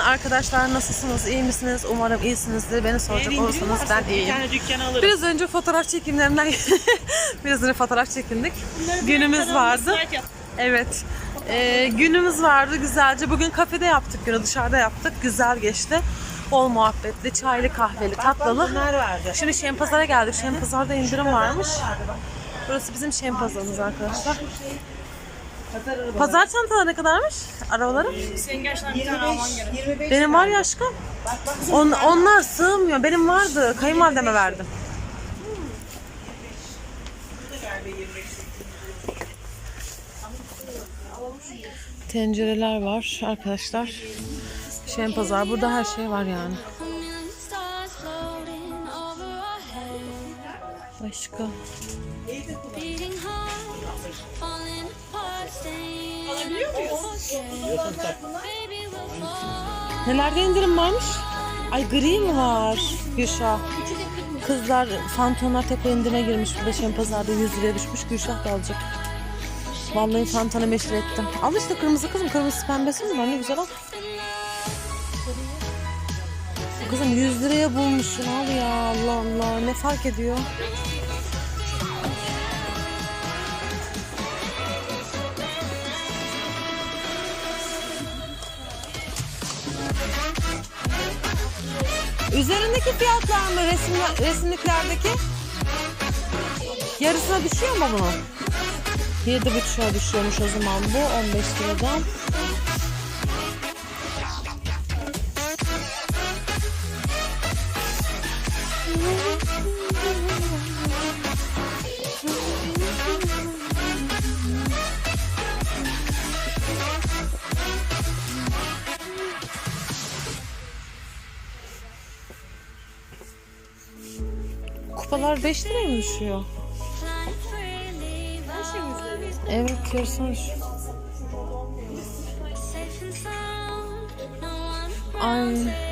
arkadaşlar nasılsınız? İyi misiniz? Umarım iyisinizdir. Beni soracak indirim olursanız ben Bir iyiyim. tane alırım. Biraz önce fotoğraf çekimlerinden biraz önce fotoğraf çekindik. Bunları Günümüz vardı. Evet. Ee, günümüz vardı güzelce. Bugün kafede yaptık günü dışarıda yaptık. Güzel geçti. Bol muhabbetli, çaylı, kahveli, tatlılı. Bunlar vardı. Şimdi Şempazar'a geldik. Şempazar'da indirim varmış. Burası bizim Şempazar'ımız arkadaşlar. Pazar çantaları ne kadarmış? Arabaları? Senin gerçekten bir tane alman gerek. Benim var ya aşkım. On, onlar sığmıyor. Benim vardı. Kayınvalideme verdim. Tencereler var arkadaşlar. Şen pazar. Burada her şey var yani. Başka. Nelerde indirim varmış? Ay gri mi var? Gülşah. Kızlar Fantonlar tekrar indirime girmiş. Burada Şen pazarda 100 liraya düşmüş. Gülşah da alacak. Vallahi Fanton'a meşhur ettim. Al işte kırmızı kızım. Kırmızı pembesi mi var? Ne güzel al. Kızım 100 liraya bulmuşsun al ya Allah Allah ne fark ediyor? Üzerindeki fiyatlar mı resim, resimliklerdeki? Yarısına düşüyor mu bunun? 7,5'a düşüyormuş o zaman bu 15 liradan. Kupalar 5 liraya mı düşüyor? Evet no one Ay.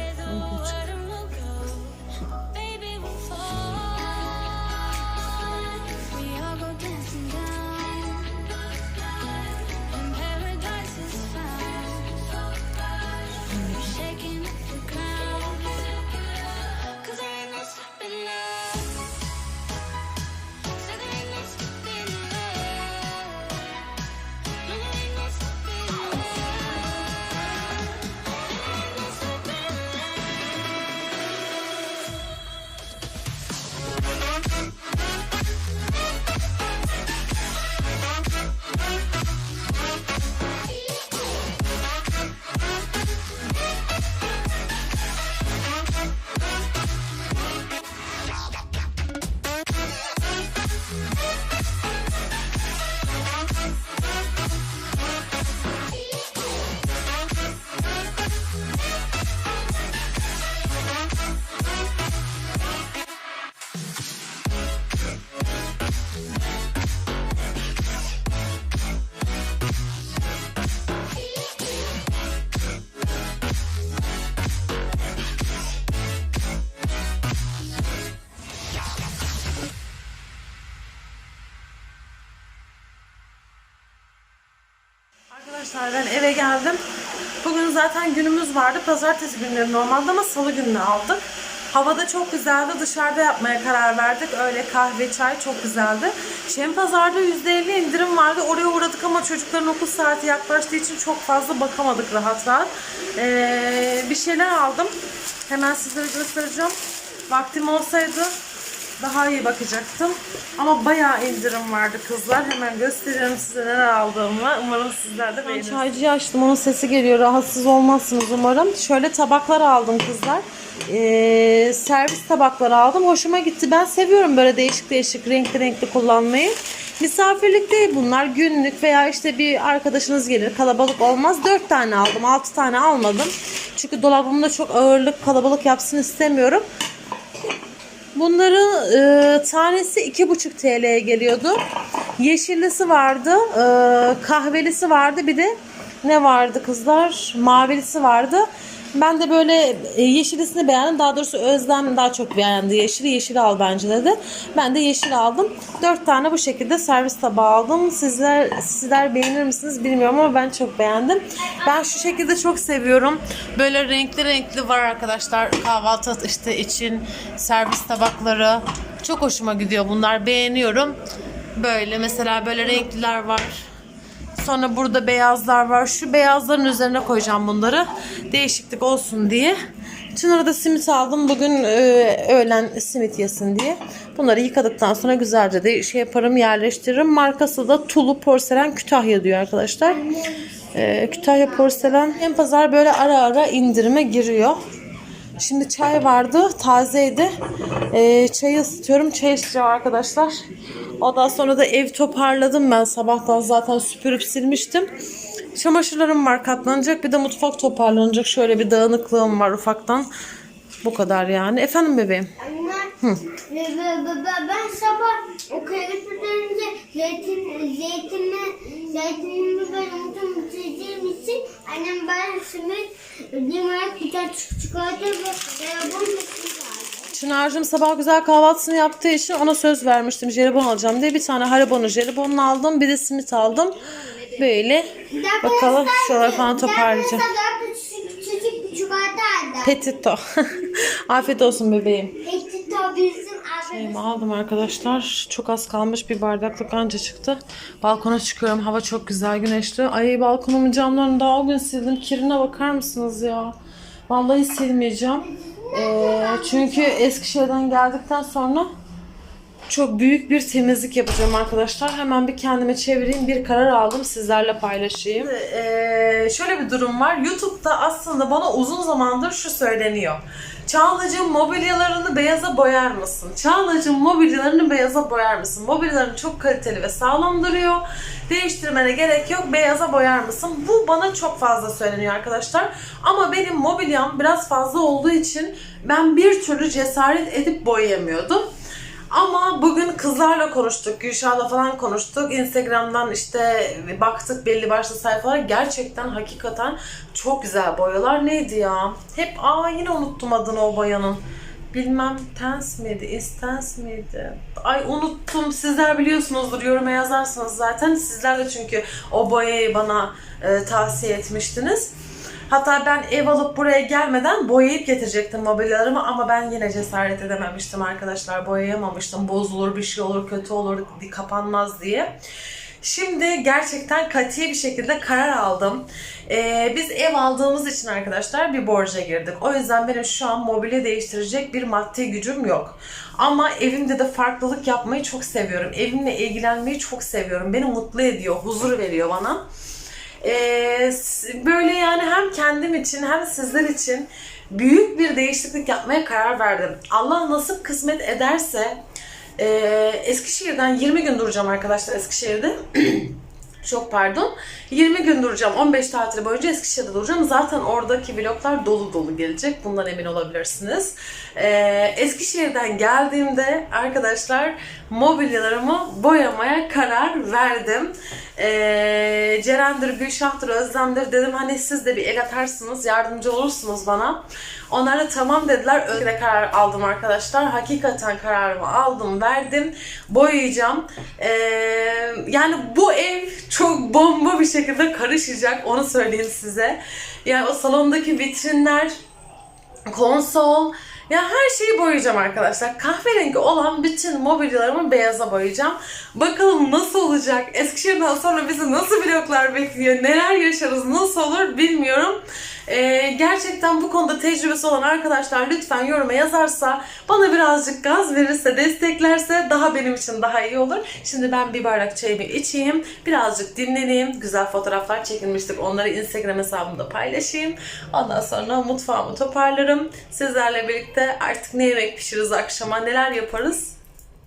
Arkadaşlar ben eve geldim. Bugün zaten günümüz vardı. Pazartesi günleri normalde ama salı gününü aldık. Havada çok güzeldi. Dışarıda yapmaya karar verdik. Öyle kahve, çay çok güzeldi. Şen pazarda %50 indirim vardı. Oraya uğradık ama çocukların okul saati yaklaştığı için çok fazla bakamadık rahat rahat. Ee, bir şeyler aldım. Hemen sizlere göstereceğim. Vaktim olsaydı daha iyi bakacaktım. Ama bayağı indirim vardı kızlar. Hemen gösteriyorum size neler aldığımı. Umarım sizler de beğenirsiniz. Çaycıyı açtım. Onun sesi geliyor. Rahatsız olmazsınız umarım. Şöyle tabaklar aldım kızlar. Ee, servis tabakları aldım. Hoşuma gitti. Ben seviyorum böyle değişik değişik renkli renkli kullanmayı. Misafirlik değil bunlar. Günlük veya işte bir arkadaşınız gelir. Kalabalık olmaz. 4 tane aldım. 6 tane almadım. Çünkü dolabımda çok ağırlık kalabalık yapsın istemiyorum. Bunların e, tanesi 2,5 TL'ye geliyordu. Yeşillisi vardı, e, kahvelisi vardı bir de ne vardı kızlar? Mavilisi vardı. Ben de böyle e, yeşilisini beğendim. Daha doğrusu Özlem daha çok beğendi. Yeşili yeşili al bence dedi. Ben de yeşil aldım. Dört tane bu şekilde servis tabağı aldım. Sizler sizler beğenir misiniz bilmiyorum ama ben çok beğendim. Ben şu şekilde çok seviyorum. Böyle renkli renkli var arkadaşlar. Kahvaltı işte için servis tabakları. Çok hoşuma gidiyor bunlar. Beğeniyorum. Böyle mesela böyle renkliler var. Sonra burada beyazlar var. Şu beyazların üzerine koyacağım bunları. Değişiklik olsun diye. Çınar'a da simit aldım. Bugün e, öğlen simit yesin diye. Bunları yıkadıktan sonra güzelce de şey yaparım yerleştiririm. Markası da Tulu Porselen Kütahya diyor arkadaşlar. E, Kütahya Porselen. Hem pazar böyle ara ara indirime giriyor. Şimdi çay vardı. Tazeydi. Ee, çayı ısıtıyorum. Çay içeceğim arkadaşlar. Ondan sonra da ev toparladım ben. Sabahtan zaten süpürüp silmiştim. Çamaşırlarım var katlanacak. Bir de mutfak toparlanacak. Şöyle bir dağınıklığım var ufaktan. Bu kadar yani. Efendim bebeğim. Anne, ben sabah o kaloriferinde zeytin, zeytinle, zeytinimi ben unuttum bitirdiğim için annem bana simit, limonat, bir tane çik- çikolata ve bunu. Çınar'cığım sabah güzel kahvaltısını yaptığı için ona söz vermiştim. Jelibon alacağım diye. Bir tane haribonu jelibonunu aldım. Bir de simit aldım. Böyle. Bakalım şuraları falan toparlayacağım. Petito. Afiyet olsun bebeğim. Tabii bizim Şeyimi aldım arkadaşlar. Çok az kalmış bir bardaklık anca çıktı. Balkona çıkıyorum. Hava çok güzel güneşli. Ay balkonumun camlarını daha o gün sildim. Kirine bakar mısınız ya? Vallahi silmeyeceğim. Ee, çünkü Eskişehir'den geldikten sonra çok büyük bir temizlik yapacağım arkadaşlar. Hemen bir kendime çevireyim. Bir karar aldım. Sizlerle paylaşayım. Ee, şöyle bir durum var. YouTube'da aslında bana uzun zamandır şu söyleniyor. Çağlacığım mobilyalarını beyaza boyar mısın? Çağlacığım mobilyalarını beyaza boyar mısın? Mobilyaların çok kaliteli ve sağlam duruyor. Değiştirmene gerek yok. Beyaza boyar mısın? Bu bana çok fazla söyleniyor arkadaşlar. Ama benim mobilyam biraz fazla olduğu için ben bir türlü cesaret edip boyayamıyordum. Ama bugün kızlarla konuştuk, Gülşah'la falan konuştuk. Instagram'dan işte baktık belli başlı sayfalara. Gerçekten hakikaten çok güzel boyalar. Neydi ya? Hep aa yine unuttum adını o boyanın. Bilmem Tens miydi, Istens miydi? Ay unuttum. Sizler biliyorsunuzdur. Yoruma yazarsınız zaten. Sizler de çünkü o boyayı bana e, tavsiye etmiştiniz. Hatta ben ev alıp buraya gelmeden boyayıp getirecektim mobilyalarımı ama ben yine cesaret edememiştim arkadaşlar. Boyayamamıştım. Bozulur, bir şey olur, kötü olur, kapanmaz diye. Şimdi gerçekten kati bir şekilde karar aldım. Ee, biz ev aldığımız için arkadaşlar bir borca girdik. O yüzden benim şu an mobilya değiştirecek bir maddi gücüm yok. Ama evimde de farklılık yapmayı çok seviyorum. Evimle ilgilenmeyi çok seviyorum. Beni mutlu ediyor, huzur veriyor bana. Ee, böyle yani hem kendim için hem sizler için büyük bir değişiklik yapmaya karar verdim. Allah nasip kısmet ederse e, Eskişehir'den 20 gün duracağım arkadaşlar Eskişehir'de. Çok pardon. 20 gün duracağım. 15 tatil boyunca Eskişehir'de duracağım. Zaten oradaki vloglar dolu dolu gelecek. Bundan emin olabilirsiniz. Ee, Eskişehir'den geldiğimde arkadaşlar mobilyalarımı boyamaya karar verdim. Ee, Ceren'dir, Gülşah'tır, Özlem'dir dedim hani siz de bir el atarsınız, yardımcı olursunuz bana. Onlar da tamam dediler. Öyle karar aldım arkadaşlar. Hakikaten kararımı aldım, verdim. Boyayacağım. Ee, yani bu ev çok bomba bir şekilde karışacak. Onu söyleyeyim size. Yani o salondaki vitrinler, konsol, ya her şeyi boyayacağım arkadaşlar. Kahverengi olan bütün mobilyalarımı beyaza boyayacağım. Bakalım nasıl olacak? Eskişehir'den sonra bizi nasıl vloglar bekliyor? Neler yaşarız? Nasıl olur bilmiyorum. Ee, gerçekten bu konuda tecrübesi olan arkadaşlar lütfen yoruma yazarsa bana birazcık gaz verirse desteklerse daha benim için daha iyi olur. Şimdi ben bir bardak çayımı içeyim. Birazcık dinleneyim. Güzel fotoğraflar çekilmiştik. Onları Instagram hesabımda paylaşayım. Ondan sonra mutfağımı toparlarım. Sizlerle birlikte artık ne yemek pişiririz akşama neler yaparız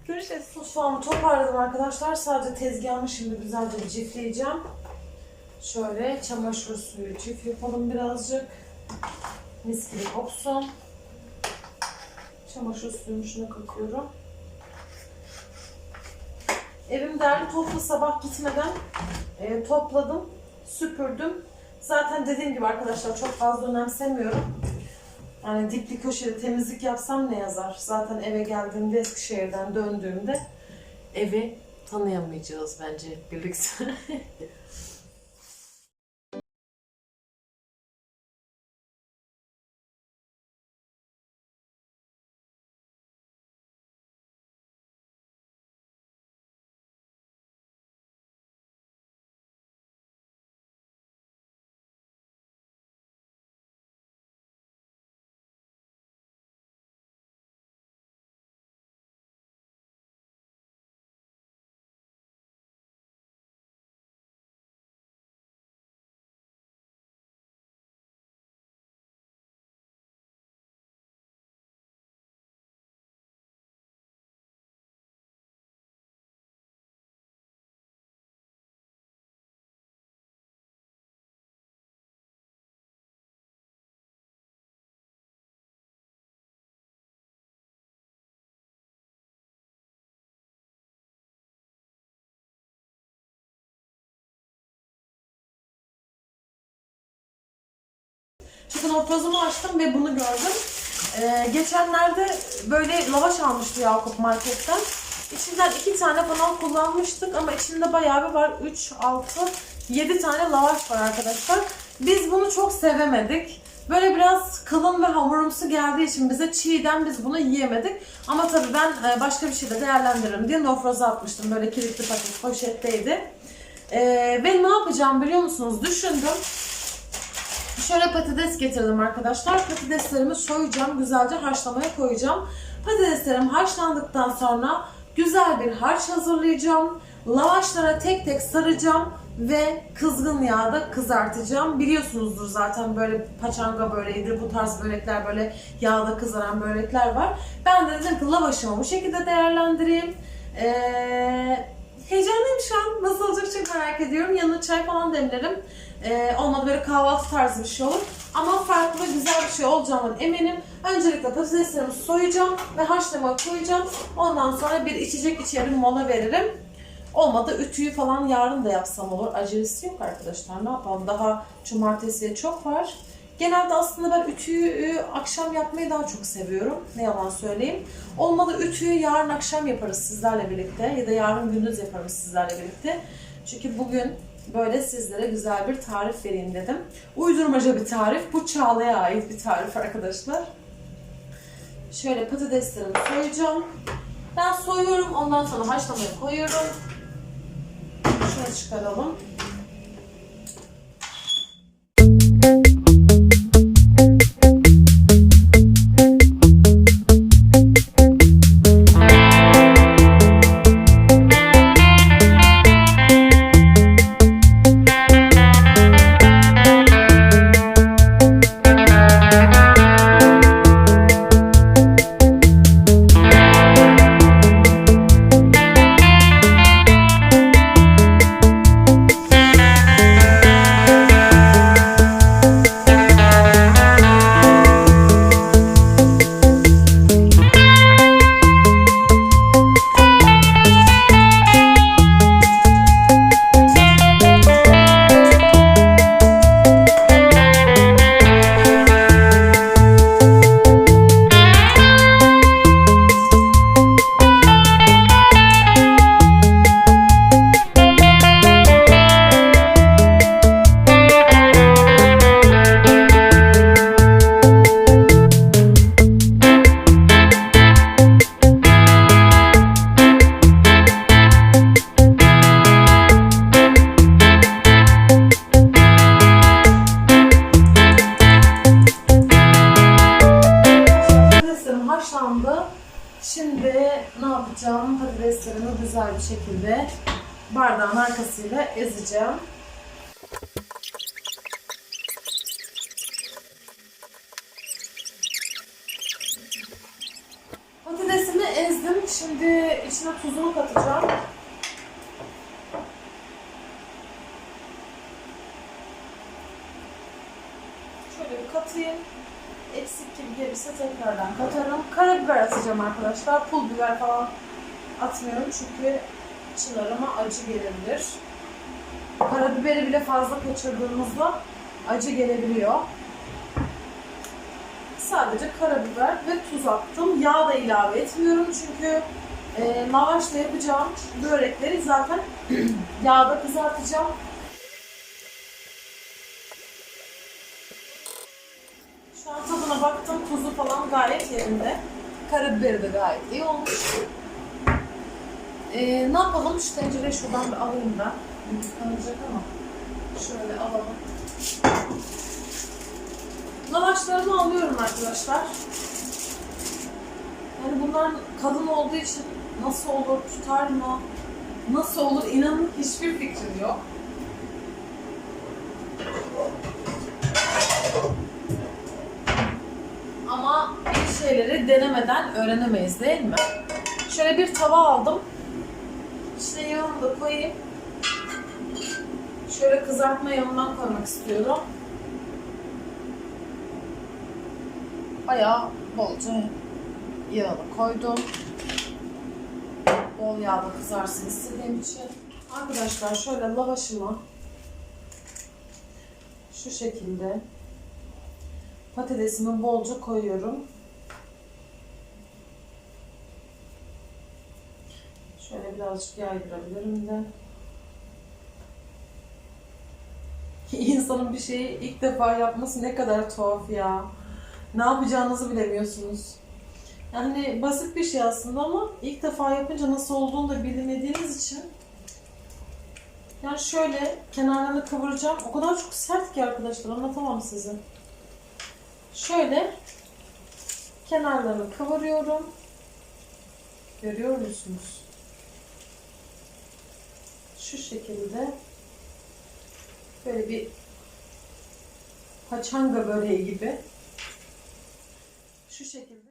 Görüşürüz. Mutfağımı toparladım arkadaşlar. Sadece tezgahımı şimdi güzelce cifleyeceğim. Şöyle çamaşır suyu çift yapalım birazcık. Mis gibi koksun. Çamaşır suyunu şuna kakıyorum. Evim derli toplu sabah gitmeden e, topladım, süpürdüm. Zaten dediğim gibi arkadaşlar çok fazla önemsemiyorum. Yani dipli köşede temizlik yapsam ne yazar? Zaten eve geldiğimde Eskişehir'den döndüğümde evi tanıyamayacağız bence birlikte. Ortazımı açtım ve bunu gördüm. Ee, geçenlerde böyle lavaş almıştı Yakup marketten. İçinden iki tane falan kullanmıştık ama içinde bayağı bir var. 3, 6, 7 tane lavaş var arkadaşlar. Biz bunu çok sevemedik. Böyle biraz kalın ve hamurumsu geldiği için bize çiğden biz bunu yiyemedik. Ama tabii ben e, başka bir şeyde değerlendiririm diye nofroza atmıştım. Böyle kilitli paket poşetteydi. Ee, ve ne yapacağım biliyor musunuz? Düşündüm. Şöyle patates getirdim arkadaşlar. Patateslerimi soyacağım. Güzelce haşlamaya koyacağım. Patateslerim haşlandıktan sonra güzel bir harç hazırlayacağım. Lavaşlara tek tek saracağım ve kızgın yağda kızartacağım. Biliyorsunuzdur zaten böyle paçanga böreğidir. Bu tarz börekler böyle yağda kızaran börekler var. Ben de dedim ki lavaşımı bu şekilde değerlendireyim. Ee, heyecanlıyım şu an. Nasıl olacak çok merak ediyorum. Yanına çay falan demlerim. Ee, olmadı böyle kahvaltı tarzı bir şey olur. Ama farklı güzel bir şey olacağından eminim. Öncelikle patateslerimi soyacağım ve haşlamaya koyacağım. Ondan sonra bir içecek içerim, mola veririm. Olmadı ütüyü falan yarın da yapsam olur. Acelesi yok arkadaşlar. Ne yapalım? Daha cumartesiye çok var. Genelde aslında ben ütüyü e, akşam yapmayı daha çok seviyorum. Ne yalan söyleyeyim. Olmadı ütüyü yarın akşam yaparız sizlerle birlikte. Ya da yarın gündüz yaparız sizlerle birlikte. Çünkü bugün böyle sizlere güzel bir tarif vereyim dedim. Uydurmaca bir tarif. Bu Çağla'ya ait bir tarif arkadaşlar. Şöyle patateslerimi soyacağım. Ben soyuyorum. Ondan sonra haşlamaya koyuyorum. Şöyle çıkaralım. İçine tuzunu katacağım. Şöyle bir katayım. Eksik gibi gelirse tekrardan katarım. Karabiber atacağım arkadaşlar. Pul biber falan atmıyorum çünkü çınarıma acı gelebilir. Karabiberi bile fazla kaçırdığımızda acı gelebiliyor. Sadece karabiber ve tuz attım. Yağ da ilave etmiyorum çünkü e, lavaşla yapacağım börekleri zaten yağda kızartacağım. Şu an tadına baktım. Tuzu falan gayet yerinde. Karabiberi de gayet iyi olmuş. Ee, ne yapalım? Şu tencereyi şuradan bir alayım ben. Yıkanacak ama. Şöyle alalım. Lavaşlarımı alıyorum arkadaşlar. Yani bunlar kalın olduğu için nasıl olur, tutar mı? Nasıl olur inanın hiçbir fikrim yok. Ama bir şeyleri denemeden öğrenemeyiz değil mi? Şöyle bir tava aldım. İçine yağını da koyayım. Şöyle kızartma yağından koymak istiyorum. Bayağı bolca yağını koydum. Bol yağda kızarsın istediğim için. Arkadaşlar şöyle lavaşımı şu şekilde patatesimi bolca koyuyorum. Şöyle birazcık yaydırabilirim de. İnsanın bir şeyi ilk defa yapması ne kadar tuhaf ya. Ne yapacağınızı bilemiyorsunuz. Yani basit bir şey aslında ama ilk defa yapınca nasıl olduğunu da bilmediğiniz için yani şöyle kenarlarını kıvıracağım. O kadar çok sert ki arkadaşlar anlatamam size. Şöyle kenarlarını kıvırıyorum. Görüyor musunuz? Şu şekilde böyle bir paçanga böreği gibi şu şekilde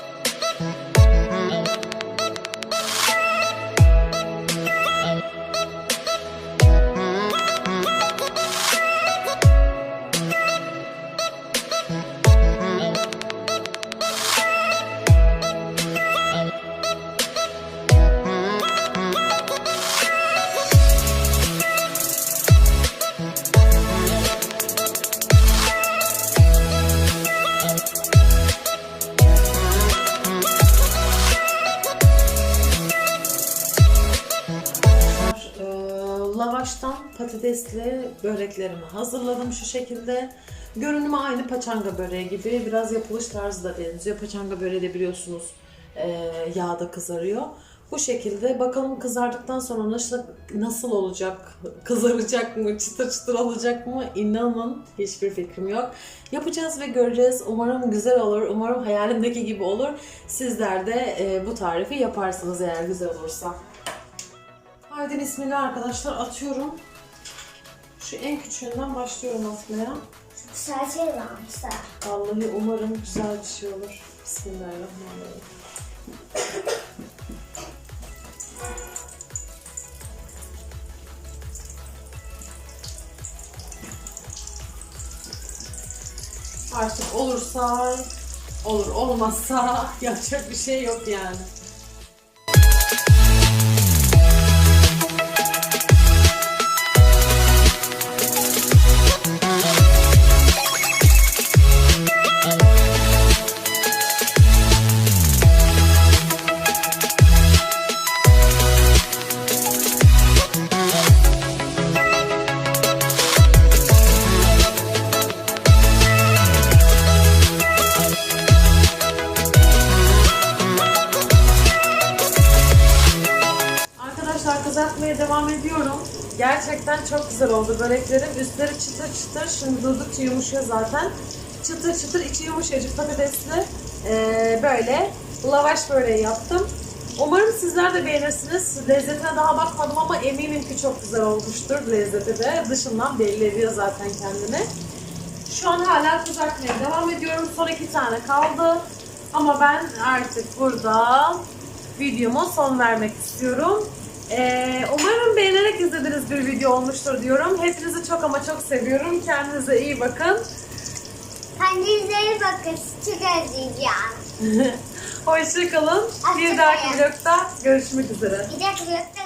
patatesli böreklerimi hazırladım şu şekilde. Görünümü aynı paçanga böreği gibi. Biraz yapılış tarzı da benziyor. Paçanga böreği de biliyorsunuz e, yağda kızarıyor. Bu şekilde bakalım kızardıktan sonra nasıl, nasıl olacak? Kızaracak mı? Çıtır çıtır olacak mı? İnanın hiçbir fikrim yok. Yapacağız ve göreceğiz. Umarım güzel olur. Umarım hayalimdeki gibi olur. Sizler de e, bu tarifi yaparsınız eğer güzel olursa. Haydi bismillah arkadaşlar atıyorum. Şu en küçüğünden başlıyorum atmaya. Güzel şey varmışlar. Vallahi umarım güzel bir şey olur. Bismillahirrahmanirrahim. Artık olursa olur, olmazsa yapacak bir şey yok yani. Gerçekten çok güzel oldu böreklerim. Üstleri çıtır çıtır. Şimdi durdukça yumuşuyor zaten. Çıtır çıtır içi yumuşacık patatesli. Ee, böyle lavaş böreği yaptım. Umarım sizler de beğenirsiniz. Lezzetine daha bakmadım ama eminim ki çok güzel olmuştur lezzeti de. Dışından belli ediyor zaten kendini. Şu an hala kızartmaya devam ediyorum. Son iki tane kaldı. Ama ben artık burada videoma son vermek istiyorum. Ee, izlediğiniz bir video olmuştur diyorum. Hepinizi çok ama çok seviyorum. Kendinize iyi bakın. Kendinize iyi bakın. Çok özleyeceğim. Hoşçakalın. Bir dahaki vlogda görüşmek üzere. Bir dakika.